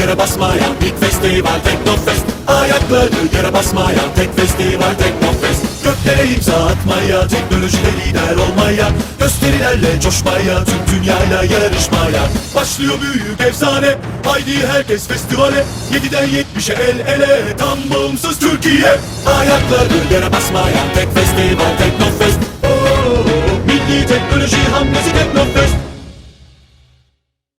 yere basmayan ilk festival Teknofest Ayakları yere basmayan tek festival Teknofest Göklere imza atmaya, teknolojide lider olmaya Gösterilerle coşmaya, tüm dünyayla yarışmaya. Başlıyor büyük efsane, haydi herkes festivale. 7'den 70'e el ele, tam bağımsız Türkiye. Ayakları yere basmayan tek festival Teknofest Oo, Milli teknoloji hamlesi Teknofest